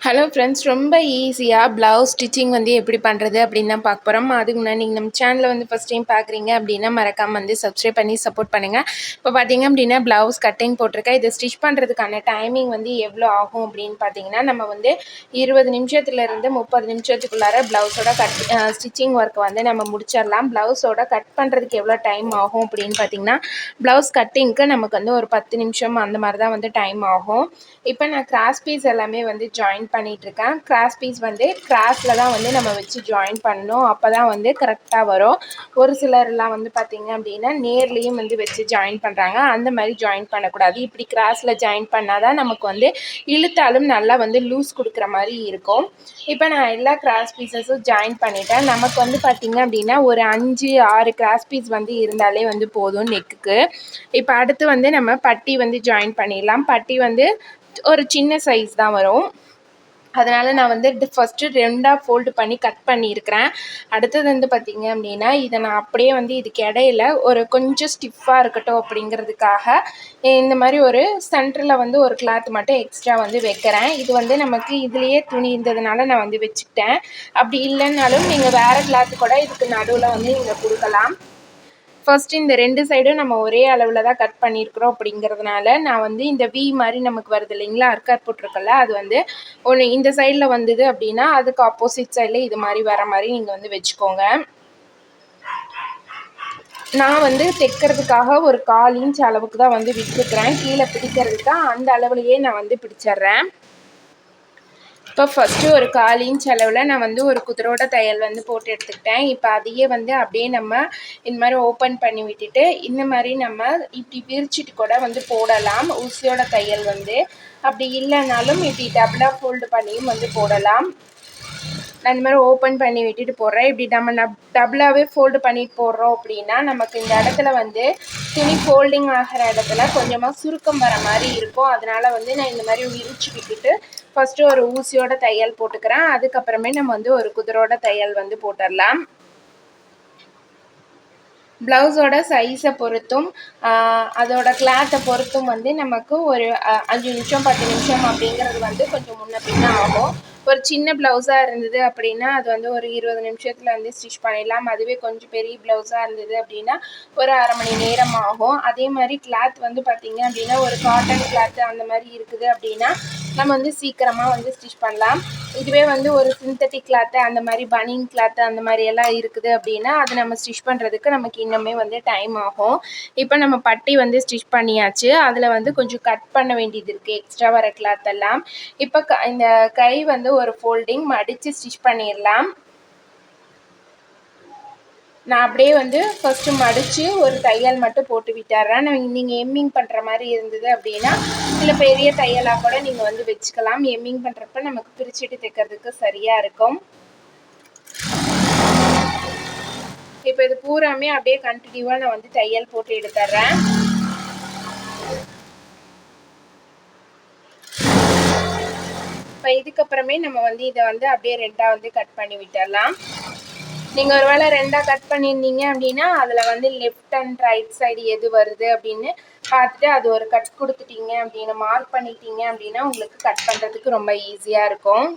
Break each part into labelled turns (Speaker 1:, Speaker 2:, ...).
Speaker 1: Hello friends ரொம்ப ஈஸியாக blouse stitching வந்து எப்படி பண்ணுறது அப்படின்னு தான் பார்க்க போகிறோம் அதுக்கு முன்னாடி நீங்கள் நம்ம சேனலில் வந்து ஃபஸ்ட் டைம் பார்க்குறீங்க அப்படின்னா மறக்காமல் வந்து சப்ஸ்கிரைப் பண்ணி சப்போர்ட் பண்ணுங்கள் இப்போ பார்த்தீங்க அப்படின்னா ப்ளவுஸ் கட்டிங் போட்டிருக்கேன். இதை ஸ்டிச் பண்ணுறதுக்கான டைமிங் வந்து எவ்வளோ ஆகும் அப்படின்னு பார்த்தீங்கன்னா நம்ம வந்து இருபது நிமிஷத்துலேருந்து முப்பது நிமிஷத்துக்குள்ளார ப்ளவுஸோட கட் ஸ்டிச்சிங் ஒர்க் வந்து நம்ம முடிச்சிடலாம். ப்ளவுஸோட கட் பண்ணுறதுக்கு எவ்வளோ டைம் ஆகும் அப்படின்னு பார்த்தீங்கன்னா ப்ளவுஸ் கட்டிங்க்கு நமக்கு வந்து ஒரு பத்து நிமிஷம் அந்த மாதிரி தான் வந்து டைம் ஆகும். இப்போ நான் கிராஸ் பீஸ் எல்லாமே வந்து ஜாயின் பண்ணிகிட்ருக்கேன் கிராஸ் பீஸ் வந்து கிராஸில் தான் வந்து நம்ம வச்சு ஜாயின் பண்ணணும். அப்போ தான் வந்து கரெக்டாக வரும். ஒரு சிலர்லாம் வந்து பார்த்திங்க அப்படின்னா நேர்லேயும் வந்து வச்சு ஜாயின் பண்ணுறாங்க அந்த மாதிரி ஜாயின் பண்ணக்கூடாது. இப்படி கிராஸில் ஜாயின் பண்ணால் தான் நமக்கு வந்து இழுத்தாலும் நல்லா வந்து லூஸ் கொடுக்குற மாதிரி இருக்கும். இப்போ நான் எல்லா கிராஸ் பீசஸும் ஜாயின் பண்ணிட்டேன். நமக்கு வந்து பார்த்திங்க அப்படின்னா ஒரு அஞ்சு ஆறு கிராஸ் பீஸ் வந்து இருந்தாலே வந்து போதும் நெக்குக்கு. இப்போ அடுத்து வந்து நம்ம பட்டி வந்து ஜாயின் பண்ணிடலாம். பட்டி வந்து ஒரு சின்ன சைஸ் தான் வரும். அதனால் நான் வந்து ஃபஸ்ட்டு ரெண்டாக ஃபோல்டு பண்ணி கட் பண்ணியிருக்கிறேன். அடுத்தது வந்து பார்த்திங்க அப்படின்னா இதை நான் அப்படியே வந்து இதுக்கு இடையில ஒரு கொஞ்சம் ஸ்டிஃபாக இருக்கட்டும் அப்படிங்கிறதுக்காக இந்த மாதிரி ஒரு சென்டரில் வந்து ஒரு கிளாத் மட்டும் எக்ஸ்ட்ரா வந்து வைக்கிறேன். இது வந்து நமக்கு இதுலேயே துணி இருந்ததுனால நான் வந்து வச்சுக்கிட்டேன். அப்படி இல்லைன்னாலும் நீங்கள் வேறு கிளாத்து கூட இதுக்கு நடுவில் வந்து நீங்கள் கொடுக்கலாம். ஃபர்ஸ்ட் இந்த ரெண்டு சைடும் நம்ம ஒரே அளவில் தான் கட் பண்ணியிருக்கிறோம் அப்படிங்கிறதுனால நான் வந்து இந்த வி மாதிரி நமக்கு வருது இல்லைங்களா? அர்க்கார் போட்டிருக்கல அது வந்து ஒன்று இந்த சைடில் வந்தது அப்படின்னா அதுக்கு ஆப்போசிட் சைடில் இது மாதிரி வர மாதிரி நீங்கள் வந்து வச்சுக்கோங்க. நான் வந்து தைக்கிறதுக்காக ஒரு கால் இன்ச் அளவுக்கு தான் வந்து விட்டுருக்குறேன். கீழே பிடிக்கிறதுக்கு அந்த அளவுலையே நான் வந்து பிடிச்சிட்றேன். இப்போ ஃபஸ்ட்டு ஒரு கால் இன்ச் அளவில் நான் வந்து ஒரு குதிரோட தையல் வந்து போட்டு எடுத்துக்கிட்டேன். இப்போ அதையே வந்து அப்படியே நம்ம இந்த மாதிரி ஓப்பன் பண்ணி விட்டுட்டு இந்த மாதிரி நம்ம இப்படி பிரிச்சுட்டு கூட வந்து போடலாம். ஊசியோட தையல் வந்து அப்படி இல்லைனாலும் இப்படி டபுளாக ஃபோல்டு பண்ணியும் வந்து போடலாம். நான் இந்த மாதிரி ஓப்பன் பண்ணி விட்டுட்டு போடுறேன் இப்படி நம்ம நப் டபுளாகவே ஃபோல்டு பண்ணிட்டு போடுறோம் அப்படின்னா நமக்கு இந்த இடத்துல வந்து துணி ஃபோல்டிங் ஆகிற இடத்துல கொஞ்சமாக சுருக்கம் வர மாதிரி இருக்கும். அதனால் வந்து நான் இந்த மாதிரி விரிச்சு விட்டுட்டு ஃபஸ்ட்டு ஒரு ஊசியோட தையல் போட்டுக்கிறேன். அதுக்கப்புறமே நம்ம வந்து ஒரு குதிரோட தையல் வந்து போட்டுடலாம். ப்ளவுஸோட சைஸை பொறுத்தும் அதோட கிளாத்தை பொறுத்தும் வந்து நமக்கு ஒரு அஞ்சு நிமிஷம் பத்து நிமிஷம் அப்படிங்கிறது வந்து கொஞ்சம் முன்ன பின்ன ஆகும். ஒரு சின்ன ப்ளவுஸாக இருந்தது அப்படின்னா அது வந்து ஒரு இருபது நிமிஷத்தில் வந்து ஸ்டிச் பண்ணிடலாம். அதுவே கொஞ்சம் பெரிய ப்ளவுஸாக இருந்தது அப்படின்னா ஒரு அரை மணி நேரம் ஆகும். அதே மாதிரி கிளாத் வந்து பார்த்திங்க அப்படின்னா ஒரு காட்டன் கிளாத்து அந்த மாதிரி இருக்குது அப்படின்னா நம்ம வந்து சீக்கிரமாக வந்து ஸ்டிச் பண்ணலாம். இதுவே வந்து ஒரு சிந்தட்டிக் கிளாத்து அந்த மாதிரி பனிங் கிளாத்து அந்த மாதிரி எல்லாம் இருக்குது அப்படின்னா அது நம்ம ஸ்டிச் பண்ணுறதுக்கு நமக்கு இன்னுமே வந்து டைம் ஆகும். இப்போ நம்ம பட்டி வந்து ஸ்டிச் பண்ணியாச்சு. அதில் வந்து கொஞ்சம் கட் பண்ண வேண்டியது இருக்குது எக்ஸ்ட்ரா வர கிளாத் எல்லாம். இப்போ க இந்த கை வந்து ஒரு ஃபோல்டிங் மடித்து ஸ்டிச் பண்ணிடலாம். நான் அப்படியே வந்து ஃபஸ்ட்டு மடித்து ஒரு தையல் மட்டும் போட்டு விட்டுறேன். நீங்கள் எம்மிங் பண்ணுற மாதிரி இருந்தது அப்படின்னா இல்லை பெரிய தையலாக கூட நீங்கள் வந்து வச்சுக்கலாம். எம்மிங் பண்ணுறப்ப நமக்கு பிரிச்சுட்டு தைக்கிறதுக்கு சரியாக இருக்கும். இப்போ இது பூராமே அப்படியே கண்டினியூவாக நான் வந்து தையல் போட்டு எடுத்துட்றேன் இப்போ இதுக்கப்புறமே நம்ம வந்து இதை வந்து அப்படியே ரெண்டாக வந்து கட் பண்ணி விட்டுடலாம் நீங்கள் ஒரு வேளை ரெண்டாக கட் பண்ணியிருந்தீங்க அப்படின்னா அதில் வந்து லெஃப்ட் அண்ட் ரைட் சைடு எது வருது அப்படின்னு பார்த்துட்டு அது ஒரு கட் கொடுத்துட்டீங்க அப்படின்னு மார்க் பண்ணிட்டீங்க அப்படின்னா உங்களுக்கு கட் பண்ணுறதுக்கு ரொம்ப ஈஸியாக இருக்கும்.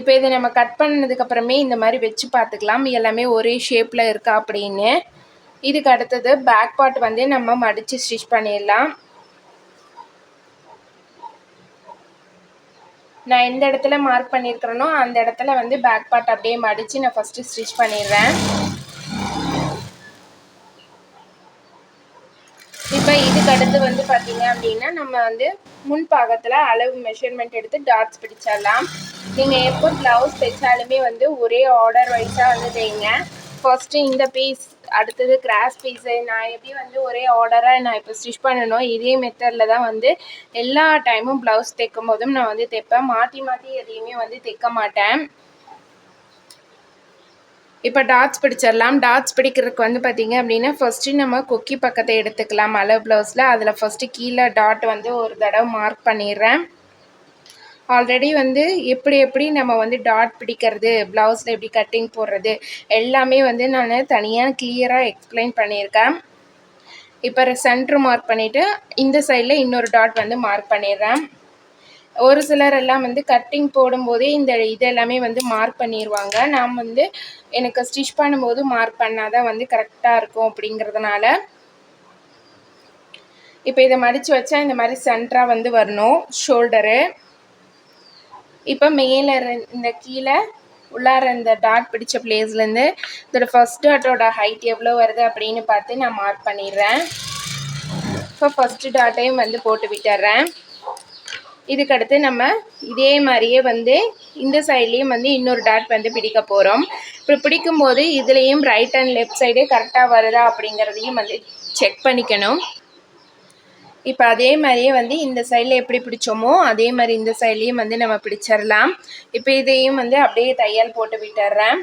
Speaker 1: இப்போ இதை நம்ம கட் பண்ணதுக்கப்புறமே இந்த மாதிரி வச்சு பார்த்துக்கலாம். எல்லாமே ஒரே ஷேப்பில் இருக்கா அப்படின்னு. இதுக்கு அடுத்தது பேக் பார்ட் வந்து நம்ம மடித்து ஸ்டிச் பண்ணிடலாம். நான் எந்த இடத்துல மார்க் பண்ணியிருக்கிறேனோ அந்த இடத்துல வந்து பேக் பார்ட் அப்படியே மடித்து நான் ஃபஸ்ட்டு ஸ்டிச் பண்ணிடுறேன். இப்போ இதுக்கு அடுத்து வந்து பார்த்தீங்க அப்படின்னா நம்ம வந்து முன் பாகத்தில் அளவு மெஷர்மெண்ட் எடுத்து டாட்ஸ் பிடிச்சிடலாம். நீங்கள் எப்போ ப்ளவுஸ் தைச்சாலுமே வந்து ஒரே ஆர்டர் வைஸாக வந்து தைங்க. ஃபஸ்ட்டு இந்த பீஸ் அடுத்தது கிராஸ் பீஸு நான் எப்படி வந்து ஒரே ஆர்டராக நான் இப்போ ஸ்டிச் பண்ணணும். இதே மெத்தடில் தான் வந்து எல்லா டைமும் ப்ளவுஸ் தைக்கும் போதும் நான் வந்து தைப்பேன். மாற்றி மாற்றி எதையுமே வந்து தைக்க மாட்டேன். இப்போ டாட்ஸ் பிடிச்சிடலாம். டாட்ஸ் பிடிக்கிறதுக்கு வந்து பார்த்திங்க அப்படின்னா ஃபஸ்ட்டு நம்ம கொக்கி பக்கத்தை எடுத்துக்கலாம். அளவு ப்ளவுஸில் அதில் ஃபஸ்ட்டு கீழே டாட் வந்து ஒரு தடவை மார்க் பண்ணிடுறேன். ஆல்ரெடி வந்து எப்படி எப்படி நம்ம வந்து டாட் பிடிக்கிறது ப்ளவுஸில் எப்படி கட்டிங் போடுறது எல்லாமே வந்து நான் தனியாக கிளியராக எக்ஸ்பிளைன் பண்ணியிருக்கேன். இப்போ சென்ட்ரு மார்க் பண்ணிவிட்டு இந்த சைடில் இன்னொரு டாட் வந்து மார்க் பண்ணிடுறேன். ஒரு சிலர் எல்லாம் வந்து கட்டிங் போடும்போதே இந்த இது எல்லாமே வந்து மார்க் பண்ணிடுவாங்க நாம் வந்து எனக்கு ஸ்டிச் பண்ணும்போது மார்க் பண்ணால் தான் வந்து கரெக்டாக இருக்கும் அப்படிங்கிறதுனால. இப்போ இதை மடித்து வச்சா இந்த மாதிரி சென்டராக வந்து வரணும் ஷோல்டரு இப்போ மேலே இந்த கீழே உள்ளார இந்த டாட் பிடிச்ச பிளேஸ்லேருந்து இதோட ஃபஸ்ட் டாட்டோட ஹைட் எவ்வளோ வருது அப்படின்னு பார்த்து நான் மார்க் பண்ணிடுறேன். இப்போ ஃபஸ்ட்டு டாட்டையும் வந்து போட்டு விட்டுறேன். இதுக்கடுத்து நம்ம இதே மாதிரியே வந்து இந்த சைட்லேயும் வந்து இன்னொரு டாட் வந்து பிடிக்க போகிறோம் இப்போ பிடிக்கும்போது இதுலேயும் ரைட் அண்ட் லெஃப்ட் சைடு கரெக்டாக வருதா அப்படிங்கிறதையும் வந்து செக் பண்ணிக்கணும். இப்போ அதே மாதிரியே வந்து இந்த சைடில் எப்படி பிடிச்சோமோ அதே மாதிரி இந்த சைட்லேயும் வந்து நம்ம பிடிச்சிடலாம் இப்போ இதையும் வந்து அப்படியே தையல் போட்டு விட்டுறேன்.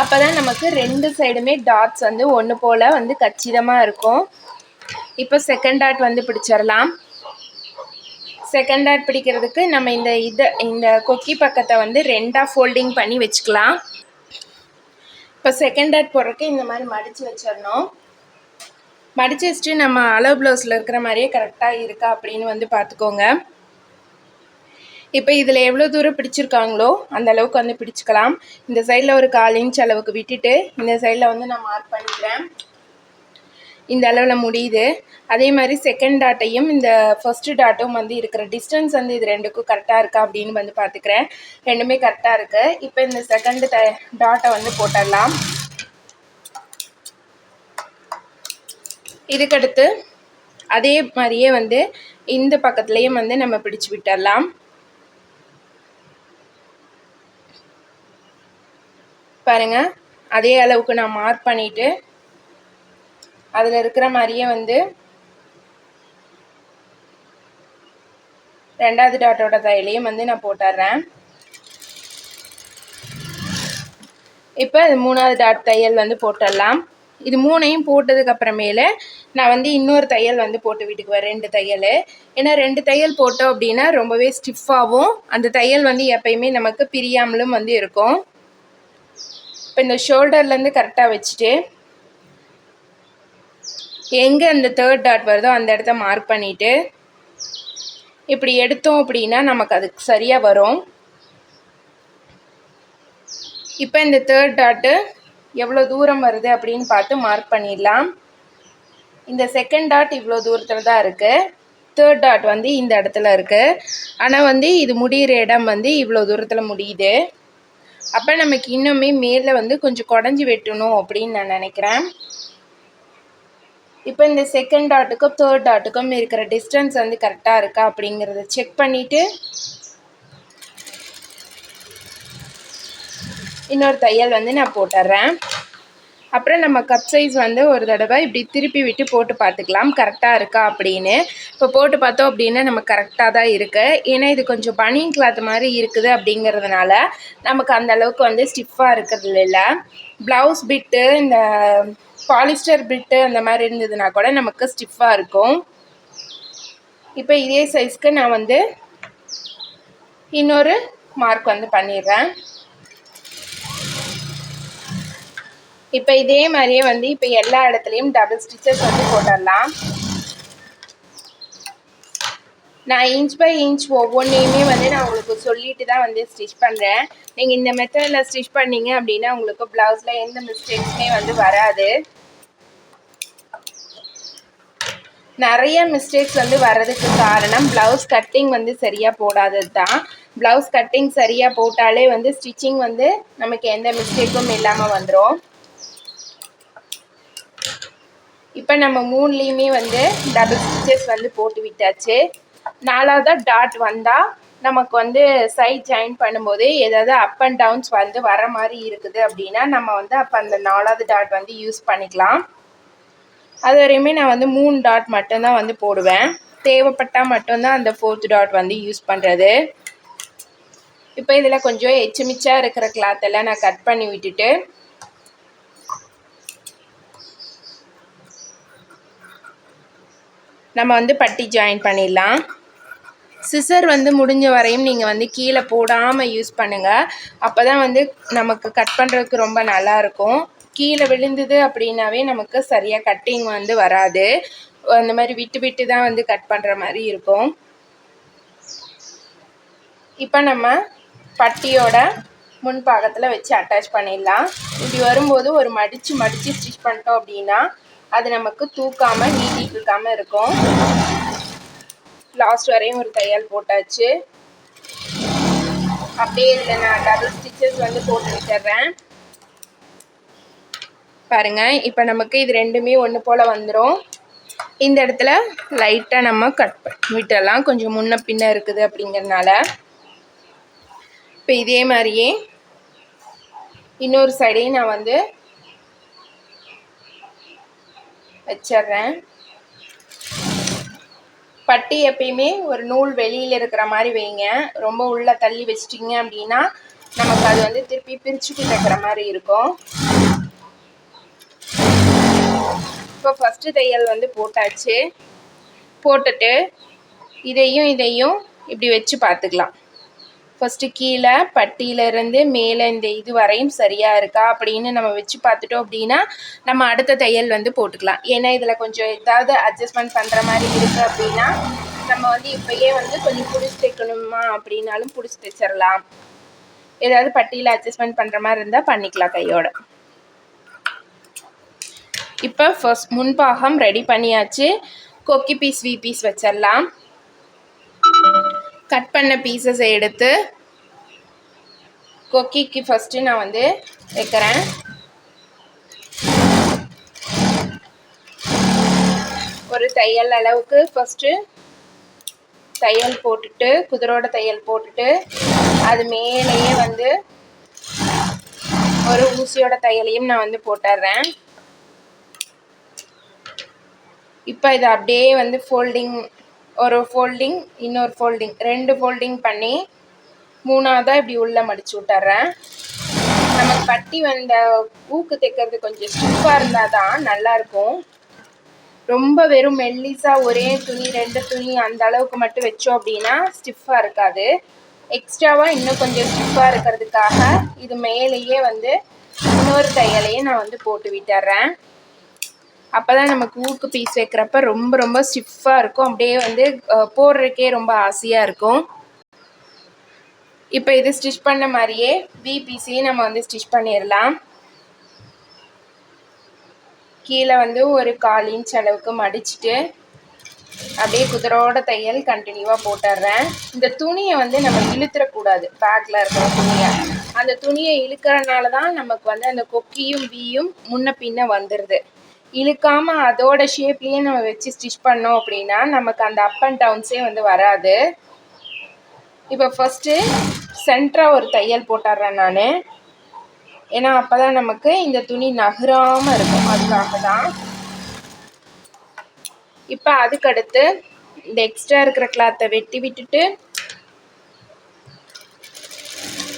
Speaker 1: அப்போ தான் நமக்கு ரெண்டு சைடுமே டாட்ஸ் வந்து ஒன்று போல் வந்து கச்சிதமாக இருக்கும். இப்போ செகண்ட் டாட் வந்து பிடிச்சிடலாம் செகண்ட் டாட் பிடிக்கிறதுக்கு நம்ம இந்த இதை இந்த கொக்கி பக்கத்தை வந்து ரெண்டாக ஃபோல்டிங் பண்ணி வச்சுக்கலாம். இப்போ செகண்ட் டாட் போடுறதுக்கு இந்த மாதிரி மடித்து வச்சிடணும். மடித்து வச்சுட்டு நம்ம அளவு ப்ளவுஸில் இருக்கிற மாதிரியே கரெக்டாக இருக்கா அப்படின்னு வந்து பார்த்துக்கோங்க. இப்போ இதில் எவ்வளோ தூரம் பிடிச்சிருக்காங்களோ அந்த அளவுக்கு வந்து பிடிச்சிக்கலாம். இந்த சைடில் ஒரு கால் இன்ச் அளவுக்கு விட்டுட்டு இந்த சைடில் வந்து நான் மார்க் பண்ணிக்கிறேன். இந்த அளவில் முடியுது. அதே மாதிரி செகண்ட் டாட்டையும் இந்த ஃபஸ்ட்டு டாட்டும் வந்து இருக்கிற டிஸ்டன்ஸ் வந்து இது ரெண்டுக்கும் கரெக்டாக இருக்கா அப்படின்னு வந்து பார்த்துக்கிறேன். ரெண்டுமே கரெக்டாக இருக்குது இப்போ இந்த செகண்ட் டாட்டை வந்து போட்டுடலாம். இதுக்கடுத்து அதே மாதிரியே வந்து இந்த பக்கத்துலேயும் வந்து நம்ம பிடிச்சு விட்டுடலாம் பாருங்கள் அதே அளவுக்கு நான் மார்க் பண்ணிவிட்டு அதில் இருக்கிற மாதிரியே வந்து ரெண்டாவது டாட்டோட தையலையும் வந்து நான் போட்டுடுறேன் இப்போ மூணாவது டாட் தையல் வந்து போட்டுடலாம் இது மூணையும் போட்டதுக்கு அப்புறமேல நான் வந்து இன்னொரு தையல் வந்து போட்டு விட்டுக்குவேன் ரெண்டு தையல். ஏன்னா ரெண்டு தையல் போட்டோம் அப்படின்னா ரொம்பவே ஸ்டிஃபாகவும் அந்த தையல் வந்து எப்பயுமே நமக்கு பிரியாமலும் வந்து இருக்கும். இப்போ இந்த ஷோல்டர்லேருந்து கரெக்டாக வச்சுட்டு எங்கே அந்த தேர்ட் டாட் வருதோ அந்த இடத்த மார்க் பண்ணிவிட்டு இப்படி எடுத்தோம் அப்படின்னா நமக்கு அதுக்கு சரியாக வரும். இப்போ இந்த தேர்ட் டாட்டு எவ்வளோ தூரம் வருது அப்படின்னு பார்த்து மார்க் பண்ணிடலாம். இந்த செகண்ட் டாட் இவ்வளோ தூரத்தில் தான் இருக்குது தேர்ட் டாட் வந்து இந்த இடத்துல இருக்குது ஆனால் வந்து இது முடிகிற இடம் வந்து இவ்வளோ தூரத்தில் முடியுது. அப்போ நமக்கு இன்னுமே மேலே வந்து கொஞ்சம் குடஞ்சி வெட்டணும் அப்படின்னு நான் நினைக்கிறேன். இப்போ இந்த செகண்ட் டாட்டுக்கும் தேர்ட் டாட்டுக்கும் இருக்கிற டிஸ்டன்ஸ் வந்து கரெக்டாக இருக்கா அப்படிங்கிறத செக் பண்ணிவிட்டு இன்னொரு தையல் வந்து நான் போட்டுடுறேன் அப்புறம் நம்ம கப் சைஸ் வந்து ஒரு தடவை இப்படி திருப்பி விட்டு போட்டு பார்த்துக்கலாம். கரெக்டாக இருக்கா அப்படின்னு. இப்போ போட்டு பார்த்தோம் அப்படின்னா நம்ம கரெக்டாக தான் இருக்குது ஏன்னா இது கொஞ்சம் பனியன் கிளாத் மாதிரி இருக்குது அப்படிங்கிறதுனால நமக்கு அந்த அளவுக்கு வந்து ஸ்டிஃபாக இருக்கிறது இல்லை. ப்ளவுஸ் பிட்டு இந்த பாலிஸ்டர் பிட்டு அந்த மாதிரி இருந்ததுன்னா கூட நமக்கு ஸ்டிஃபாக இருக்கும். இப்போ இதே சைஸ்க்கு நான் வந்து இன்னொரு மார்க் வந்து பண்ணிடுறேன். இப்போ இதே மாதிரியே வந்து இப்போ எல்லா இடத்துலையும் டபுள் ஸ்டிச்சஸ் வந்து போட்டுடலாம். நான் இன்ச் பை இன்ச் ஒவ்வொன்றையுமே வந்து நான் உங்களுக்கு சொல்லிட்டு தான் வந்து ஸ்டிச் பண்ணுறேன் நீங்கள் இந்த மெத்தடில் ஸ்டிச் பண்ணீங்க அப்படின்னா உங்களுக்கு ப்ளவுஸில் எந்த மிஸ்டேக்ஸுமே வந்து வராது. நிறைய மிஸ்டேக்ஸ் வந்து வர்றதுக்கு காரணம் ப்ளவுஸ் கட்டிங் வந்து சரியாக போடாதது தான். ப்ளவுஸ் கட்டிங் சரியாக போட்டாலே வந்து ஸ்டிச்சிங் வந்து நமக்கு எந்த மிஸ்டேக்கும் இல்லாமல் வந்துடும் இப்போ நம்ம மூணுலேயுமே வந்து டபுள் ஸ்டிச்சஸ் வந்து போட்டு விட்டாச்சு. நாலாவதாக டாட் வந்தால் நமக்கு வந்து சைட் ஜாயின் பண்ணும்போது ஏதாவது அப் அண்ட் டவுன்ஸ் வந்து வர மாதிரி இருக்குது அப்படின்னா நம்ம வந்து அப்போ அந்த நாலாவது டாட் வந்து யூஸ் பண்ணிக்கலாம். அது வரையுமே நான் வந்து மூணு டாட் மட்டும்தான் வந்து போடுவேன். தேவைப்பட்டால் மட்டும்தான் அந்த ஃபோர்த் டாட் வந்து யூஸ் பண்ணுறது இப்போ இதில் கொஞ்சம் எச்சுமிச்சாக இருக்கிற கிளாத்தெல்லாம் நான் கட் பண்ணி விட்டுட்டு நம்ம வந்து பட்டி ஜாயின் பண்ணிடலாம். சிசர் வந்து முடிஞ்ச வரையும் நீங்கள் வந்து கீழே போடாமல் யூஸ் பண்ணுங்கள் அப்போ தான் வந்து நமக்கு கட் பண்ணுறதுக்கு ரொம்ப நல்லாயிருக்கும் கீழே விழுந்தது அப்படின்னாவே நமக்கு சரியாக கட்டிங் வந்து வராது. அந்த மாதிரி விட்டு விட்டு தான் வந்து கட் பண்ணுற மாதிரி இருக்கும். இப்போ நம்ம பட்டியோட முன் பாகத்தில் வச்சு அட்டாச் பண்ணிடலாம். இப்படி வரும்போது ஒரு மடித்து மடித்து ஸ்டிச் பண்ணிட்டோம் அப்படின்னா அது நமக்கு தூக்காமல் நீட்டிட்டு இருக்காமல் இருக்கும். லாஸ்ட் வரையும் ஒரு தையல் போட்டாச்சு. அப்படியே இதில் நான் டபுள் ஸ்டிச்சஸ் வந்து போட்டு விட்டுறேன். பாருங்க இப்போ நமக்கு இது ரெண்டுமே ஒன்று போல் வந்துடும் இந்த இடத்துல லைட்டாக நம்ம கட் விட்டுடலாம் கொஞ்சம் முன்ன பின்ன இருக்குது அப்படிங்கிறதுனால இப்போ இதே மாதிரியே இன்னொரு சைடையும் நான் வந்து வச்சிட்றேன். பட்டி எப்பயுமே ஒரு நூல் வெளியில் இருக்கிற மாதிரி வைங்க. ரொம்ப உள்ளே தள்ளி வச்சிட்டிங்க அப்படின்னா நமக்கு அது வந்து திருப்பி பிரிச்சுட்டு இருக்கிற மாதிரி இருக்கும். இப்போ ஃபஸ்ட்டு தையல் வந்து போட்டாச்சு. போட்டுட்டு இதையும் இதையும் இப்படி வச்சு பார்த்துக்கலாம். ஃபஸ்ட்டு கீழே பட்டியிலேருந்து மேலே இந்த இது வரையும் சரியாக இருக்கா அப்படின்னு நம்ம வச்சு பார்த்துட்டோம் அப்படின்னா நம்ம அடுத்த தையல் வந்து போட்டுக்கலாம். ஏன்னா இதில் கொஞ்சம் ஏதாவது அட்ஜஸ்ட்மெண்ட் பண்ணுற மாதிரி இருக்குது அப்படின்னா நம்ம வந்து இப்போயே வந்து கொஞ்சம் பிடிச்சி தைக்கணுமா அப்படின்னாலும் பிடிச்சி தைச்சிடலாம். ஏதாவது பட்டியில் அட்ஜஸ்ட்மெண்ட் பண்ணுற மாதிரி இருந்தால் பண்ணிக்கலாம் கையோட. இப்போ ஃபர்ஸ்ட் முன்பாகம் ரெடி பண்ணியாச்சு. கொக்கி பீஸ் வி பீஸ் வச்சிடலாம். கட் பண்ண பீசஸை எடுத்து கொக்கிக்கு ஃபஸ்ட்டு நான் வந்து வைக்கிறேன். ஒரு தையல் அளவுக்கு ஃபஸ்ட்டு தையல் போட்டுட்டு குதிரோட தையல் போட்டுட்டு அது மேலேயே வந்து ஒரு ஊசியோட தையலையும் நான் வந்து போட்டுடுறேன் இப்போ இதை அப்படியே வந்து ஃபோல்டிங் ஒரு ஃபோல்டிங் இன்னொரு ஃபோல்டிங் ரெண்டு ஃபோல்டிங் பண்ணி மூணாவதாக இப்படி உள்ளே மடித்து விட்டுறேன். நமக்கு பட்டி வந்த ஊக்கு தைக்கிறது கொஞ்சம் ஸ்டிஃபாக இருந்தால் தான் நல்லாயிருக்கும். ரொம்ப வெறும் மெல்லிஸாக ஒரே துணி ரெண்டு துணி அந்த அளவுக்கு மட்டும் வச்சோம் அப்படின்னா ஸ்டிஃபாக இருக்காது. எக்ஸ்ட்ராவாக இன்னும் கொஞ்சம் ஸ்டிஃபாக இருக்கிறதுக்காக இது மேலேயே வந்து இன்னொரு தையலையும் நான் வந்து போட்டு விட்டுறேன். அப்போ தான் நமக்கு ஊக்கு பீஸ் வைக்கிறப்ப ரொம்ப ரொம்ப ஸ்டிஃபாக இருக்கும். அப்படியே வந்து போடுறதுக்கே ரொம்ப ஆசையாக இருக்கும். இப்போ இது ஸ்டிச் பண்ண மாதிரியே பிபிசியும் நம்ம வந்து ஸ்டிச் பண்ணிடலாம் கீழே வந்து ஒரு கால் இன்ச் அளவுக்கு மடிச்சுட்டு அப்படியே குதிரோட தையல் கண்டினியூவாக போட்டுடுறேன் இந்த துணியை வந்து நம்ம இழுத்துறக்கூடாது. பேக்கில் இருக்கிற துணியை. அந்த துணியை இழுக்கிறனால தான் நமக்கு வந்து அந்த கொக்கியும் வீயும் முன்ன பின்ன வந்துடுது இழுக்காமல் அதோட ஷேப்லேயே நம்ம வச்சு ஸ்டிச் பண்ணோம் அப்படின்னா நமக்கு அந்த அப் அண்ட் டவுன்ஸே வந்து வராது. இப்போ ஃபஸ்ட்டு சென்டராக ஒரு தையல் போட்டுடுறேன் நான். ஏன்னா அப்போ தான் நமக்கு இந்த துணி நகராமல் இருக்கும். அதுக்காக தான் இப்போ அதுக்கடுத்து இந்த எக்ஸ்ட்ரா இருக்கிற கிளாத்தை வெட்டி விட்டுட்டு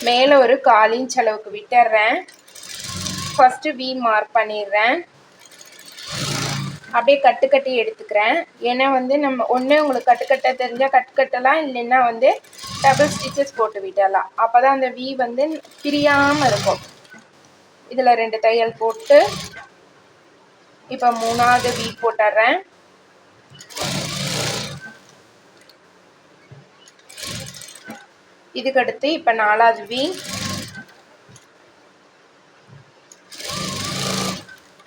Speaker 1: மேலே ஒரு கால் இன்ச் அளவுக்கு விட்டுறேன். ஃபஸ்ட்டு வி மார்க் பண்ணிடுறேன். அப்படியே கட்டு கட்டி எடுத்துக்கிறேன். ஏன்னா வந்து நம்ம ஒன்று உங்களுக்கு கட்டுக்கட்ட தெரிஞ்சால் கட்டு கட்டலாம் இல்லைன்னா வந்து டபுள் ஸ்டிச்சஸ் போட்டு விடலாம். அப்போ தான் அந்த வி வந்து பிரியாமல் இருக்கும். இதில் ரெண்டு தையல் போட்டு இப்போ மூணாவது வி போட்டுறேன். இதுக்கடுத்து இப்போ நாலாவது வி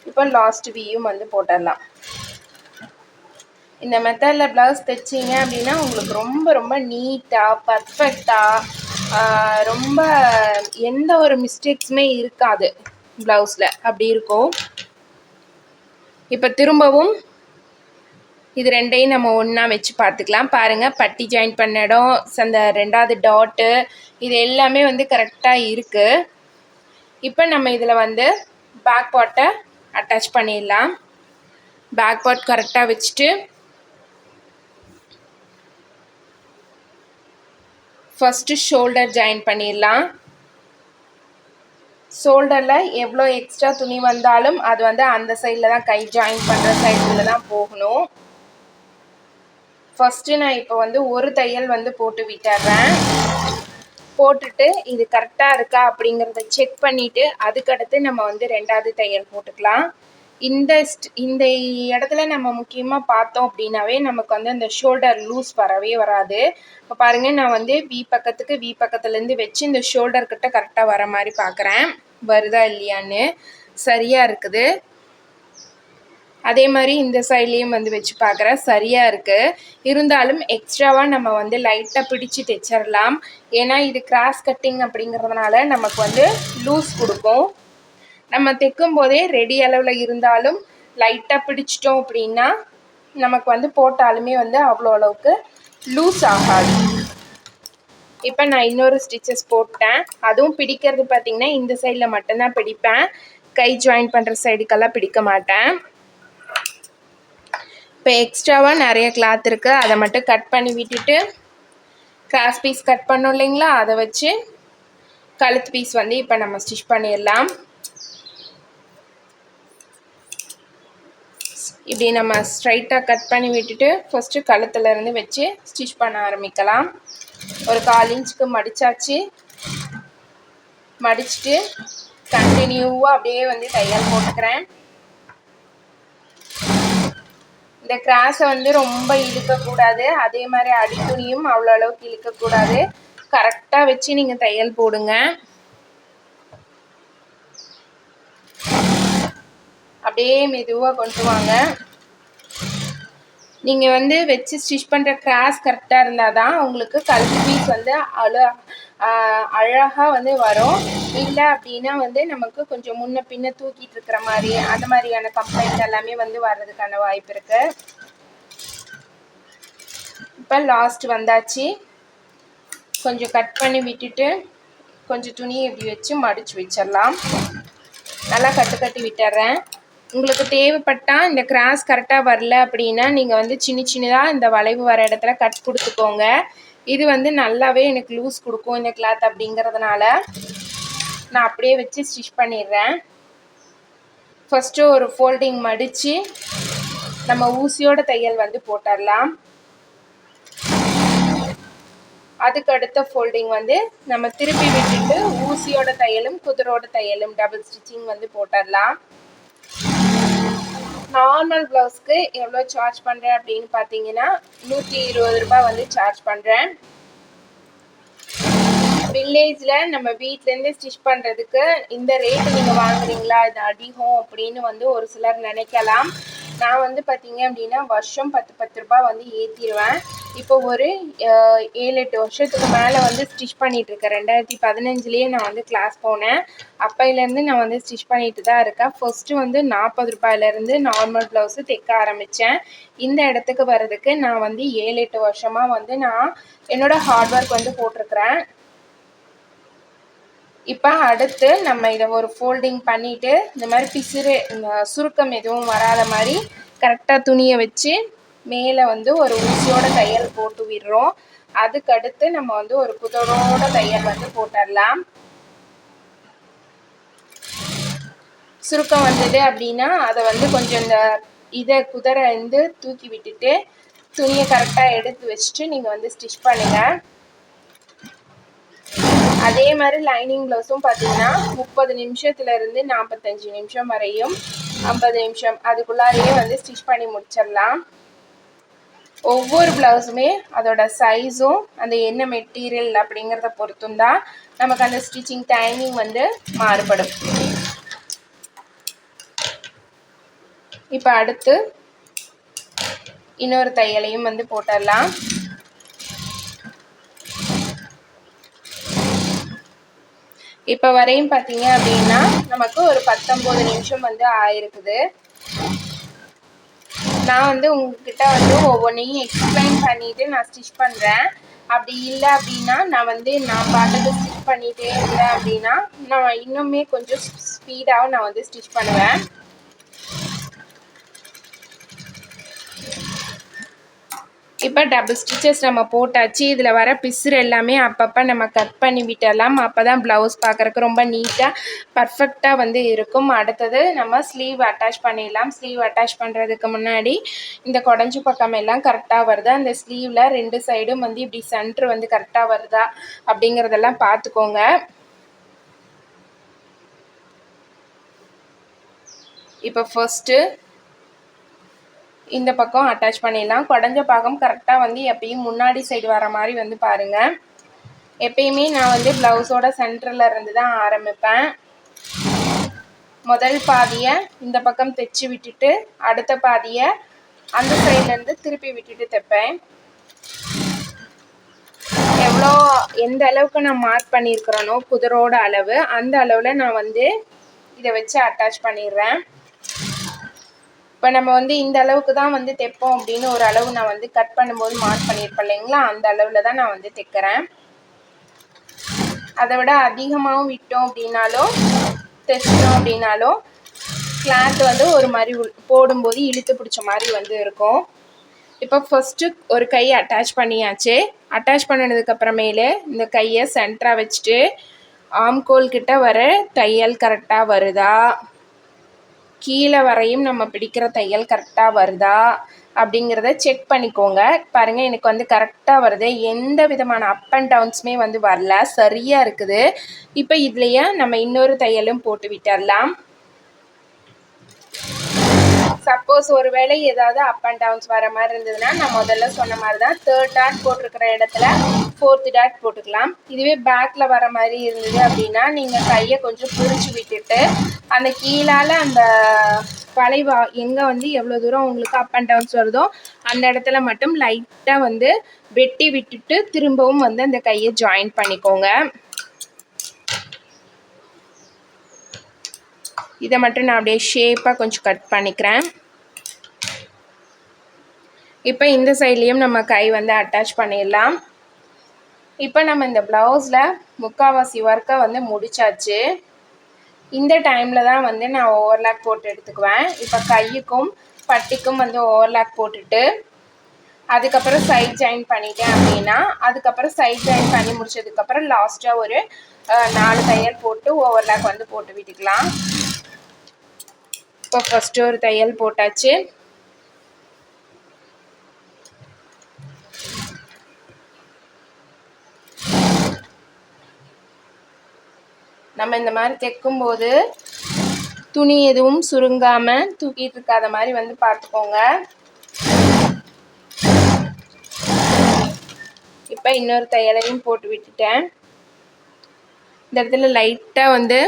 Speaker 1: இப்போ லாஸ்ட் வியும் வந்து போட்டுடலாம் இந்த மெத்தடில் ப்ளவுஸ் தைச்சிங்க அப்படின்னா உங்களுக்கு ரொம்ப ரொம்ப நீட்டாக பர்ஃபெக்டாக ரொம்ப எந்த ஒரு மிஸ்டேக்ஸுமே இருக்காது ப்ளவுஸில் அப்படி இருக்கும். இப்போ திரும்பவும் இது ரெண்டையும் நம்ம ஒன்றா வச்சு பார்த்துக்கலாம். பாருங்கள் பட்டி ஜாயின் பண்ண இடம் அந்த ரெண்டாவது டாட்டு இது எல்லாமே வந்து கரெக்டாக இருக்குது இப்போ நம்ம இதில் வந்து பேக் பாட்டை அட்டாச் பண்ணிடலாம். பேக் பாட் கரெக்டாக வச்சுட்டு ஃபஸ்ட்டு ஷோல்டர் ஜாயின் பண்ணிடலாம். ஷோல்டரில் எவ்வளோ எக்ஸ்ட்ரா துணி வந்தாலும் அது வந்து அந்த சைடில் தான் கை ஜாயின் பண்ணுற சைடில் தான் போகணும். ஃபஸ்ட்டு நான் இப்போ வந்து ஒரு தையல் வந்து போட்டு விட்டுறேன். போட்டுட்டு இது கரெக்டாக இருக்கா அப்படிங்கிறத செக் பண்ணிவிட்டு அதுக்கடுத்து நம்ம வந்து ரெண்டாவது தையல் போட்டுக்கலாம். இந்த ஸ்ட் இந்த இடத்துல நம்ம முக்கியமாக பார்த்தோம் அப்படின்னாவே நமக்கு வந்து அந்த ஷோல்டர் லூஸ் வரவே வராது. இப்போ பாருங்கள் நான் வந்து வி பக்கத்துக்கு வி பக்கத்துலேருந்து வச்சு இந்த ஷோல்டர் கிட்ட கரெக்டாக வர மாதிரி பார்க்குறேன். வருதா இல்லையான்னு? சரியாக இருக்குது. அதே மாதிரி இந்த சைட்லேயும் வந்து வச்சு பார்க்குறேன். சரியாக இருக்குது இருந்தாலும் எக்ஸ்ட்ராவாக நம்ம வந்து லைட்டாக பிடிச்சி தைச்சிடலாம் ஏன்னா இது கிராஸ் கட்டிங் அப்படிங்கிறதுனால நமக்கு வந்து லூஸ் கொடுக்கும். நம்ம தைக்கும் போதே ரெடி அளவில் இருந்தாலும் லைட்டாக பிடிச்சிட்டோம் அப்படின்னா நமக்கு வந்து போட்டாலுமே வந்து அவ்வளோ அளவுக்கு லூஸ் ஆகாது. இப்போ நான் இன்னொரு ஸ்டிச்சஸ் போட்டேன். அதுவும் பிடிக்கிறது பார்த்திங்கன்னா இந்த சைடில் மட்டும்தான் பிடிப்பேன். கை ஜாயின் பண்ணுற சைடுக்கெல்லாம் பிடிக்க மாட்டேன். இப்போ எக்ஸ்ட்ராவாக நிறைய கிளாத் இருக்குது அதை மட்டும் கட் பண்ணி விட்டுட்டு கிராஸ் பீஸ் கட் பண்ணோம் இல்லைங்களா? அதை வச்சு கழுத்து பீஸ் வந்து இப்போ நம்ம ஸ்டிச் பண்ணிடலாம். இப்படி நம்ம ஸ்ட்ரைட்டாக கட் பண்ணி விட்டுட்டு ஃபஸ்ட்டு கழுத்துலேருந்து வச்சு ஸ்டிச் பண்ண ஆரம்பிக்கலாம். ஒரு கால் இன்ச்சுக்கு மடித்தாச்சு மடிச்சுட்டு கண்டினியூவாக அப்படியே வந்து தையல் போட்டுக்கிறேன். இந்த கிராஸை வந்து ரொம்ப இழுக்கக்கூடாது அதே மாதிரி அடித்துணியும் அவ்வளோ அளவுக்கு இழுக்கக்கூடாது கரெக்டாக வச்சு நீங்கள் தையல் போடுங்க. அப்படியே மெதுவாக கொண்டு வாங்க. நீங்கள் வந்து வச்சு ஸ்டிச் பண்ணுற கிராஸ் கரெக்டாக இருந்தால் தான் உங்களுக்கு கழுத்து பீஸ் வந்து அழ அழகாக வந்து வரும். இல்லை அப்படின்னா வந்து நமக்கு கொஞ்சம் முன்ன பின்ன தூக்கிட்டு இருக்கிற மாதிரி அந்த மாதிரியான கம்ப்ளைண்ட் எல்லாமே வந்து வர்றதுக்கான வாய்ப்பு இருக்குது இப்போ லாஸ்ட் வந்தாச்சு. கொஞ்சம் கட் பண்ணி விட்டுட்டு கொஞ்சம் துணியை இப்படி வச்சு மடித்து வச்சிடலாம். நல்லா கட்டு கட்டி விட்டுறேன். உங்களுக்கு தேவைப்பட்டால் இந்த கிராஸ் கரெக்டாக வரல அப்படின்னா நீங்கள் வந்து சின்ன சின்னதாக இந்த வளைவு வர இடத்துல கட் கொடுத்துக்கோங்க. இது வந்து நல்லாவே எனக்கு லூஸ் கொடுக்கும் இந்த கிளாத் அப்படிங்கிறதுனால. நான் அப்படியே வச்சு ஸ்டிச் பண்ணிடுறேன். ஃபஸ்ட்டு ஒரு ஃபோல்டிங் மடித்து நம்ம ஊசியோட தையல் வந்து போட்டுடலாம். அதுக்கு அடுத்த ஃபோல்டிங் வந்து நம்ம திருப்பி விட்டுட்டு ஊசியோட தையலும் குதிரோட தையலும் டபுள் ஸ்டிச்சிங் வந்து போட்டுடலாம். நார்மல் ப்ளவுஸ்க்கு எவ்வளோ சார்ஜ் பண்ணுறேன் அப்படின்னு பார்த்தீங்கன்னா நூற்றி இருபது ரூபாய் வந்து சார்ஜ் பண்ணுறேன் வில்லேஜில் நம்ம வீட்டிலேருந்து ஸ்டிச் பண்ணுறதுக்கு இந்த ரேட்டு நீங்கள் வாங்குறீங்களா? இது அதிகம் அப்படின்னு வந்து ஒரு சிலர் நினைக்கலாம். நான் வந்து பார்த்தீங்க அப்படின்னா வருஷம் பத்து பத்து ரூபாய் வந்து ஏற்றிடுவேன் இப்போ ஒரு ஏழு எட்டு வருஷத்துக்கு மேலே வந்து ஸ்டிச் பண்ணிகிட்ருக்கேன் ரெண்டாயிரத்தி பதினஞ்சுலேயே நான் வந்து கிளாஸ் போனேன். அப்போயிலேருந்து நான் வந்து ஸ்டிச் பண்ணிட்டு தான் இருக்கேன். ஃபஸ்ட்டு வந்து நாற்பது ரூபாயிலேருந்து நார்மல் ப்ளவுஸு தைக்க ஆரம்பித்தேன் இந்த இடத்துக்கு வர்றதுக்கு நான் வந்து ஏழு எட்டு வருஷமாக வந்து நான் என்னோடய ஹார்ட் ஒர்க் வந்து போட்டிருக்கிறேன். இப்போ அடுத்து நம்ம இதை ஒரு ஃபோல்டிங் பண்ணிவிட்டு இந்த மாதிரி பிசுறு சுருக்கம் எதுவும் வராத மாதிரி கரெக்டாக துணியை வச்சு மேலே வந்து ஒரு ஊசியோட தையல் போட்டு விடுறோம். அதுக்கடுத்து நம்ம வந்து ஒரு குதிரோட தையல் வந்து போட்டுடலாம். சுருக்கம் வந்தது அப்படின்னா அதை வந்து கொஞ்சம் இந்த இதை குதிரை வந்து தூக்கி விட்டுட்டு துணியை கரெக்டாக எடுத்து வச்சுட்டு நீங்கள் வந்து ஸ்டிச் பண்ணுங்கள் அதே மாதிரி லைனிங் ப்ளவுஸும் பார்த்தீங்கன்னா முப்பது நிமிஷத்துலேருந்து நாற்பத்தஞ்சு நிமிஷம் வரையும் ஐம்பது நிமிஷம் அதுக்குள்ளாரையே வந்து ஸ்டிச் பண்ணி முடிச்சிடலாம். ஒவ்வொரு ப்ளவுஸுமே அதோட சைஸும் அந்த என்ன மெட்டீரியல் அப்படிங்கிறத பொறுத்தும் தான் நமக்கு அந்த ஸ்டிச்சிங் டைமிங் வந்து மாறுபடும். இப்போ அடுத்து இன்னொரு தையலையும் வந்து போட்டுடலாம் இப்போ வரையும் பார்த்தீங்க அப்படின்னா நமக்கு ஒரு பத்தொம்போது நிமிஷம் வந்து ஆயிருக்குது. நான் வந்து உங்ககிட்ட வந்து ஒவ்வொன்றையும் எக்ஸ்பிளைன் பண்ணிவிட்டு நான் ஸ்டிச் பண்ணுறேன் அப்படி இல்லை அப்படின்னா நான் வந்து நான் பாட்டுக்கு ஸ்டிச் பண்ணிகிட்டே இருந்தேன் அப்படின்னா நான் இன்னுமே கொஞ்சம் ஸ்பீடாகவும் நான் வந்து ஸ்டிச் பண்ணுவேன். இப்போ டபுள் ஸ்டிச்சஸ் நம்ம போட்டாச்சு. இதில் வர பிசுறு எல்லாமே அப்பப்போ நம்ம கட் பண்ணி விட்டலாம் அப்போ தான் ப்ளவுஸ் பார்க்குறக்கு ரொம்ப நீட்டாக பர்ஃபெக்டாக வந்து இருக்கும். அடுத்தது நம்ம ஸ்லீவ் அட்டாச் பண்ணிடலாம். ஸ்லீவ் அட்டாச் பண்ணுறதுக்கு முன்னாடி இந்த குடஞ்சி பக்கம் எல்லாம் கரெக்டாக வருதா? அந்த ஸ்லீவில் ரெண்டு சைடும் வந்து இப்படி சென்ட்ரு வந்து கரெக்டாக வருதா? அப்படிங்கிறதெல்லாம் பார்த்துக்கோங்க இப்போ ஃபர்ஸ்ட்டு இந்த பக்கம் அட்டாச் பண்ணிடலாம் குடஞ்ச பாகம் கரெக்டாக வந்து எப்பயும் முன்னாடி சைடு வர மாதிரி வந்து பாருங்கள் எப்பயுமே நான் வந்து ப்ளவுஸோட சென்டரில் இருந்து தான் ஆரம்பிப்பேன். முதல் பாதியை இந்த பக்கம் தைச்சி விட்டுட்டு அடுத்த பாதியை அந்த சைட்லேருந்து திருப்பி விட்டுட்டு தைப்பேன். எவ்வளோ எந்த அளவுக்கு நான் மார்க் பண்ணியிருக்கிறேனோ குதிரோட அளவு அந்த அளவில் நான் வந்து இதை வச்சு அட்டாச் பண்ணிடுறேன். இப்போ நம்ம வந்து இந்த அளவுக்கு தான் வந்து தைப்போம் அப்படின்னு ஒரு அளவு நான் வந்து கட் பண்ணும்போது மார்க் பண்ணியிருப்பேன் இல்லைங்களா? அந்த அளவில் தான் நான் வந்து தைக்கிறேன். அதை விட அதிகமாகவும் விட்டோம் அப்படின்னாலும் தைச்சிட்டோம் அப்படின்னாலும் கிளாத் வந்து ஒரு மாதிரி போடும்போது இழுத்து பிடிச்ச மாதிரி வந்து இருக்கும். இப்போ ஃபஸ்ட்டு ஒரு கை அட்டாச் பண்ணியாச்சு. அட்டாச் பண்ணினதுக்கப்புறமேலே இந்த கையை சென்டராக வச்சுட்டு ஆம்கோல் கிட்ட வர தையல் கரெக்டாக வருதா? கீழே வரையும் நம்ம பிடிக்கிற தையல் கரெக்டாக வருதா அப்படிங்கிறத செக் பண்ணிக்கோங்க. பாருங்கள் எனக்கு வந்து கரெக்டாக வருது. எந்த விதமான அப் அண்ட் டவுன்ஸுமே வந்து வரல. சரியாக இருக்குது. இப்போ இதுலேயே நம்ம இன்னொரு தையலும் போட்டு விட்டுடலாம் சப்போஸ் ஒரு வேளை ஏதாவது அப் அண்ட் டவுன்ஸ் வர மாதிரி இருந்ததுன்னா நான் முதல்ல சொன்ன மாதிரி தான் தேர்ட் டாட் போட்டிருக்கிற இடத்துல ஃபோர்த்து டாட் போட்டுக்கலாம். இதுவே பேக்கில் வர மாதிரி இருந்தது அப்படின்னா நீங்கள் கையை கொஞ்சம் புரிச்சு விட்டுட்டு அந்த கீழால் அந்த வளைவா எங்கே வந்து எவ்வளோ தூரம் உங்களுக்கு அப் அண்ட் டவுன்ஸ் வருதோ அந்த இடத்துல மட்டும் லைட்டாக வந்து வெட்டி விட்டுட்டு திரும்பவும் வந்து அந்த கையை ஜாயின் பண்ணிக்கோங்க. இதை மட்டும் நான் அப்படியே ஷேப்பாக கொஞ்சம் கட் பண்ணிக்கிறேன். இப்போ இந்த சைட்லேயும் நம்ம கை வந்து அட்டாச் பண்ணிடலாம். இப்போ நம்ம இந்த ப்ளவுஸில் முக்கால்வாசி ஒர்க்கை வந்து முடிச்சாச்சு. இந்த டைமில் தான் வந்து நான் ஓவர்லாக் போட்டு எடுத்துக்குவேன். இப்போ கையுக்கும் பட்டிக்கும் வந்து ஓவர்லாக் போட்டுட்டு அதுக்கப்புறம் சைட் ஜாயின் பண்ணிட்டேன் அப்படின்னா அதுக்கப்புறம் சைட் ஜாயின் பண்ணி முடிச்சதுக்கப்புறம் லாஸ்ட்டாக ஒரு நாலு தையல் போட்டு ஓவர்லாக் வந்து போட்டு விட்டுக்கலாம். இப்போ ஃபஸ்ட்டு ஒரு தையல் போட்டாச்சு. நம்ம இந்த மாதிரி தைக்கும்போது துணி எதுவும் சுருங்காமல் தூக்கிட்டு இருக்காத மாதிரி வந்து பார்த்துக்கோங்க. இப்போ இன்னொரு தையலையும் போட்டு விட்டுட்டேன். இந்த இடத்துல லைட்டாக வந்து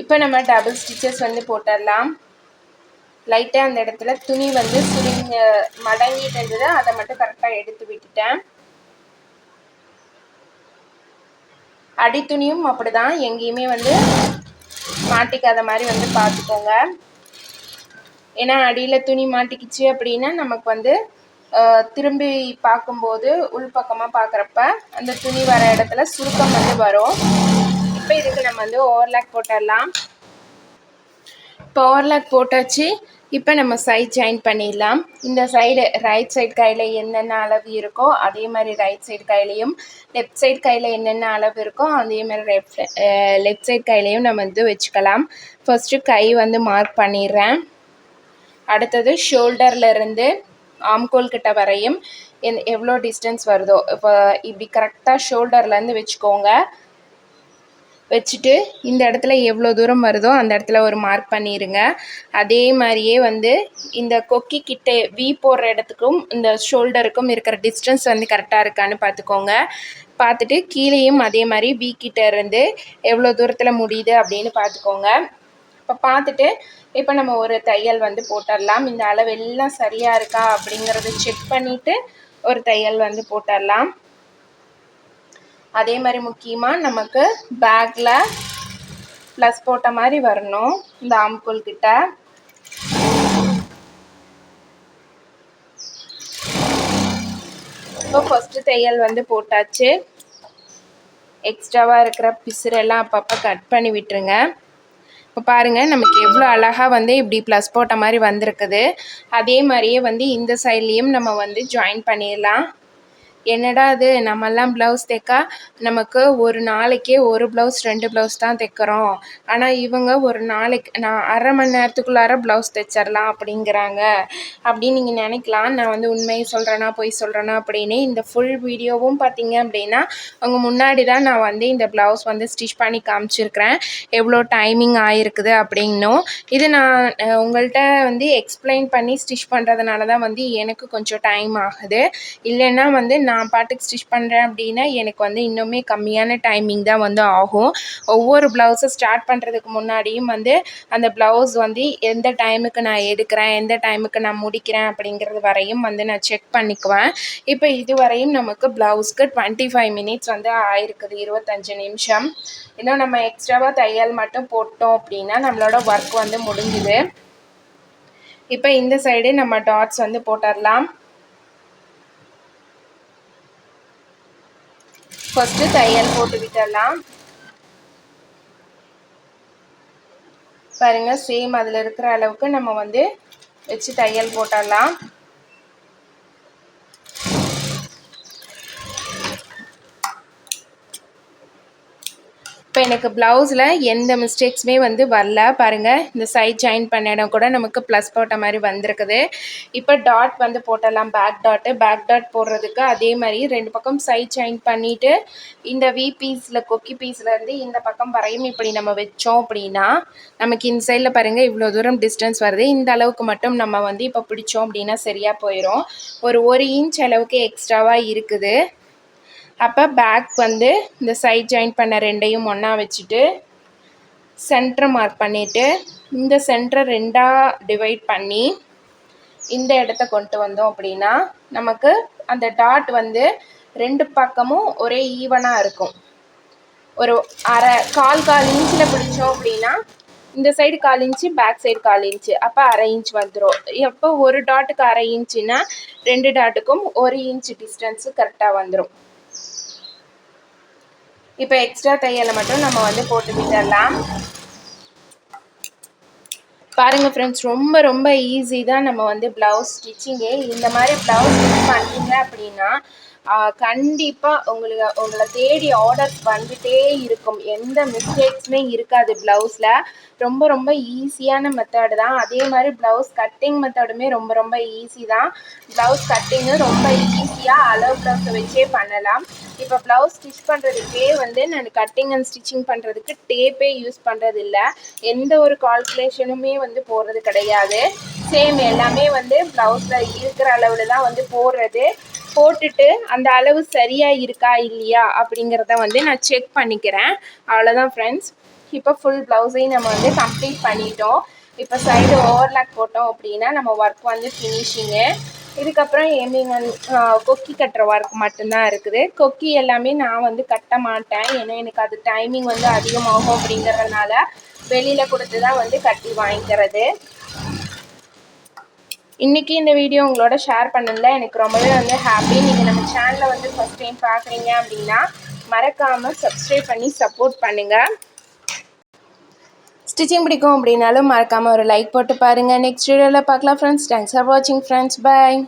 Speaker 1: இப்போ நம்ம டபுள் ஸ்டிச்சஸ் வந்து போட்டுடலாம். லைட்டாக அந்த இடத்துல துணி வந்து சுருங்க மடங்கிட்டு இருந்தது அதை மட்டும் கரெக்டாக எடுத்து விட்டுட்டேன். அடித்துணியும் அப்படி தான் எங்கேயுமே வந்து மாட்டிக்காத மாதிரி வந்து பார்த்துக்கோங்க. ஏன்னா அடியில் துணி மாட்டிக்கிச்சு அப்படின்னா நமக்கு வந்து திரும்பி பார்க்கும்போது உள்பக்கமாக பார்க்குறப்ப அந்த துணி வர இடத்துல சுருக்கம் வந்து வரும். இப்போ இதுக்கு நம்ம வந்து ஓவர்லாக் போட்டுடலாம். இப்போ ஓவர்லாக் போட்டாச்சு. இப்போ நம்ம சைட் ஜாயின் பண்ணிடலாம். இந்த சைடு ரைட் சைடு கையில் என்னென்ன அளவு இருக்கோ அதே மாதிரி ரைட் சைடு கையிலையும் லெஃப்ட் சைடு கையில் என்னென்ன அளவு இருக்கோ அதே மாதிரி லெஃப்ட் லெஃப்ட் சைடு கையிலையும் நம்ம வந்து வச்சுக்கலாம். ஃபஸ்ட்டு கை வந்து மார்க் பண்ணிடுறேன். அடுத்தது ஷோல்டர்லேருந்து ஆம்கோல் கிட்ட வரையும் என் எவ்வளோ டிஸ்டன்ஸ் வருதோ இப்போ இப்படி கரெக்டாக ஷோல்டர்லேருந்து வச்சுக்கோங்க. வச்சுட்டு இந்த இடத்துல எவ்வளோ தூரம் வருதோ அந்த இடத்துல ஒரு மார்க் பண்ணிடுங்க அதே மாதிரியே வந்து இந்த கொக்கி கிட்ட வி போடுற இடத்துக்கும் இந்த ஷோல்டருக்கும் இருக்கிற டிஸ்டன்ஸ் வந்து கரெக்டாக இருக்கான்னு பார்த்துக்கோங்க. பார்த்துட்டு கீழேயும் அதே மாதிரி வி கிட்ட இருந்து எவ்வளோ தூரத்தில் முடியுது அப்படின்னு பார்த்துக்கோங்க. இப்போ பார்த்துட்டு இப்போ நம்ம ஒரு தையல் வந்து போட்டுடலாம் இந்த அளவு எல்லாம் சரியாக இருக்கா அப்படிங்கிறத செக் பண்ணிவிட்டு ஒரு தையல் வந்து போட்டுடலாம் அதே மாதிரி முக்கியமாக நமக்கு பேக்கில் ப்ளஸ் போட்ட மாதிரி வரணும் இந்த ஆம்கோல் கிட்ட. இப்போ ஃபஸ்ட்டு தையல் வந்து போட்டாச்சு. எக்ஸ்ட்ராவாக இருக்கிற பிசுரெல்லாம் அப்பப்போ கட் பண்ணி விட்டுருங்க. இப்போ பாருங்கள் நமக்கு எவ்வளோ அழகாக வந்து இப்படி ப்ளஸ் போட்ட மாதிரி வந்திருக்குது. அதே மாதிரியே வந்து இந்த சைட்லேயும் நம்ம வந்து ஜாயின் பண்ணிடலாம். என்னடா அது நம்மெல்லாம் ப்ளவுஸ் தைக்கா? நமக்கு ஒரு நாளைக்கே ஒரு ப்ளவுஸ் ரெண்டு ப்ளவுஸ் தான் தைக்கிறோம். ஆனால் இவங்க ஒரு நாளைக்கு நான் அரை மணி நேரத்துக்குள்ளார ப்ளவுஸ் தைச்சிடலாம் அப்படிங்கிறாங்க. அப்படின்னு நீங்கள் நினைக்கலாம். நான் வந்து உண்மையை சொல்கிறேன்னா பொய் சொல்கிறேனா அப்படின்னு இந்த ஃபுல் வீடியோவும் பார்த்தீங்க அப்படின்னா அவங்க முன்னாடி தான் நான் வந்து இந்த ப்ளவுஸ் வந்து ஸ்டிச் பண்ணி காமிச்சிருக்கிறேன். எவ்வளோ டைமிங் ஆகிருக்குது அப்படின்னும். இது நான் உங்கள்கிட்ட வந்து எக்ஸ்பிளைன் பண்ணி ஸ்டிச் பண்ணுறதுனால தான் வந்து எனக்கு கொஞ்சம் டைம் ஆகுது. இல்லைன்னா வந்து நான் பாட்டுக்கு ஸ்டிச் பண்ணுறேன் அப்படின்னா எனக்கு வந்து இன்னுமே கம்மியான டைமிங் தான் வந்து ஆகும். ஒவ்வொரு ப்ளவுஸை ஸ்டார்ட் பண்ணுறதுக்கு முன்னாடியும் வந்து அந்த ப்ளவுஸ் வந்து எந்த டைமுக்கு நான் எடுக்கிறேன் எந்த டைமுக்கு நான் முடிக்கிறேன் அப்படிங்கிறது வரையும் வந்து நான் செக் பண்ணிக்குவேன். இப்போ இது வரையும் நமக்கு ப்ளவுஸ்க்கு டுவெண்ட்டி ஃபைவ் மினிட்ஸ் வந்து ஆயிருக்குது இருபத்தஞ்சு நிமிஷம். இன்னும் நம்ம எக்ஸ்ட்ராவாக தையல் மட்டும் போட்டோம் அப்படின்னா நம்மளோட ஒர்க் வந்து முடிஞ்சுது. இப்போ இந்த சைடு நம்ம டாட்ஸ் வந்து போட்டுடலாம். ஃபஸ்ட்டு தையல் போட்டு விட்டுடலாம். பாருங்கள் சேம் அதில் இருக்கிற அளவுக்கு நம்ம வந்து வச்சு தையல் போட்டுடலாம். எனக்கு ப்ளவுஸில் எந்த மிஸ்டேக்ஸுமே வந்து வரல. பாருங்கள் இந்த சைட் ஜாயின் பண்ண இடம் கூட நமக்கு ப்ளஸ் போட்ட மாதிரி வந்திருக்குது. இப்போ டாட் வந்து போட்டலாம் பேக் டாட்டு பேக் டாட் போடுறதுக்கு அதே மாதிரி ரெண்டு பக்கம் சைட் ஜாயின் பண்ணிவிட்டு இந்த வி பீஸில் கொக்கி பீஸ்லேருந்து இந்த பக்கம் வரையும் இப்படி நம்ம வச்சோம் அப்படின்னா நமக்கு இந்த சைடில் பாருங்கள் இவ்வளோ தூரம் டிஸ்டன்ஸ் வருது. இந்த அளவுக்கு மட்டும் நம்ம வந்து இப்போ பிடிச்சோம் அப்படின்னா சரியாக போயிடும் ஒரு ஒரு இன்ச் அளவுக்கு எக்ஸ்ட்ராவாக இருக்குது. அப்போ பேக் வந்து இந்த சைட் ஜாயின் பண்ண ரெண்டையும் ஒன்றா வச்சுட்டு சென்டரை மார்க் பண்ணிவிட்டு இந்த சென்டரை ரெண்டாக டிவைட் பண்ணி இந்த இடத்த கொண்டு வந்தோம் அப்படின்னா நமக்கு அந்த டாட் வந்து ரெண்டு பக்கமும் ஒரே ஈவனாக இருக்கும். ஒரு அரை கால் கால் இன்ச்சில் பிடிச்சோம் அப்படின்னா இந்த சைடு கால் இன்ச்சு பேக் சைடு கால் இன்ச்சு அப்போ அரை இன்ச் வந்துடும் எப்போ ஒரு டாட்டுக்கு அரை இன்ச்சுன்னா ரெண்டு டாட்டுக்கும் ஒரு இன்ச் டிஸ்டன்ஸு கரெக்டாக வந்துடும் இப்போ எக்ஸ்ட்ரா தையலை மட்டும் நம்ம வந்து போட்டு விட்டுடலாம் பாருங்கள் ஃப்ரெண்ட்ஸ் ரொம்ப ரொம்ப ஈஸி தான் நம்ம வந்து ப்ளவுஸ் ஸ்டிச்சிங்கே இந்த மாதிரி ப்ளவுஸ் ஸ்டிச் பண்ணிங்க அப்படின்னா கண்டிப்பாக உங்களுக்கு உங்களை தேடி ஆர்டர்ஸ் வந்துகிட்டே இருக்கும். எந்த மிஸ்டேக்ஸுமே இருக்காது ப்ளவுஸில் ரொம்ப ரொம்ப ஈஸியான மெத்தடு தான். அதே மாதிரி ப்ளவுஸ் கட்டிங் மெத்தடுமே ரொம்ப ரொம்ப ஈஸி தான். ப்ளவுஸ் கட்டிங்கு ரொம்ப ஈஸியாக அளவு ப்ளவுஸை வச்சே பண்ணலாம். இப்போ ப்ளவுஸ் ஸ்டிச் பண்ணுறதுக்கே வந்து நான் கட்டிங் அண்ட் ஸ்டிச்சிங் பண்ணுறதுக்கு டேப்பே யூஸ் பண்ணுறது இல்லை எந்த ஒரு கால்குலேஷனுமே வந்து போடுறது கிடையாது. சேம் எல்லாமே வந்து ப்ளவுஸில் இருக்கிற அளவில் தான் வந்து போடுறது போட்டுட்டு அந்த அளவு சரியாக இருக்கா இல்லையா அப்படிங்கிறத வந்து நான் செக் பண்ணிக்கிறேன். அவ்வளோதான் ஃப்ரெண்ட்ஸ் இப்போ ஃபுல் ப்ளவுஸையும் நம்ம வந்து கம்ப்ளீட் பண்ணிட்டோம். இப்போ சைடு ஓவர்லாக் போட்டோம் அப்படின்னா நம்ம ஒர்க் வந்து ஃபினிஷிங்கு இதுக்கப்புறம் ஏமிங் வந்து கொக்கி கட்டுற ஒர்க் மட்டும்தான் இருக்குது. கொக்கி எல்லாமே நான் வந்து கட்ட மாட்டேன். ஏன்னா எனக்கு அது டைமிங் வந்து அதிகமாகும் அப்படிங்கிறதுனால வெளியில் கொடுத்து தான் வந்து கட்டி வாங்கிக்கிறது. இன்றைக்கி இந்த வீடியோ உங்களோட ஷேர் பண்ணதில் எனக்கு ரொம்பவே வந்து ஹாப்பி நீங்கள் நம்ம சேனலை வந்து ஃபஸ்ட் டைம் பார்க்குறீங்க அப்படின்னா மறக்காமல் சப்ஸ்கிரைப் பண்ணி சப்போர்ட் பண்ணுங்கள் ஸ்டிச்சிங் பிடிக்கும் அப்படின்னாலும் மறக்காமல் ஒரு லைக் போட்டு பாருங்கள் நெக்ஸ்ட் வீடியோவில் பார்க்கலாம் ஃப்ரெண்ட்ஸ் தேங்க்ஸ் ஃபார் வாட்சிங் ஃப்ரெண்ட்ஸ் பாய்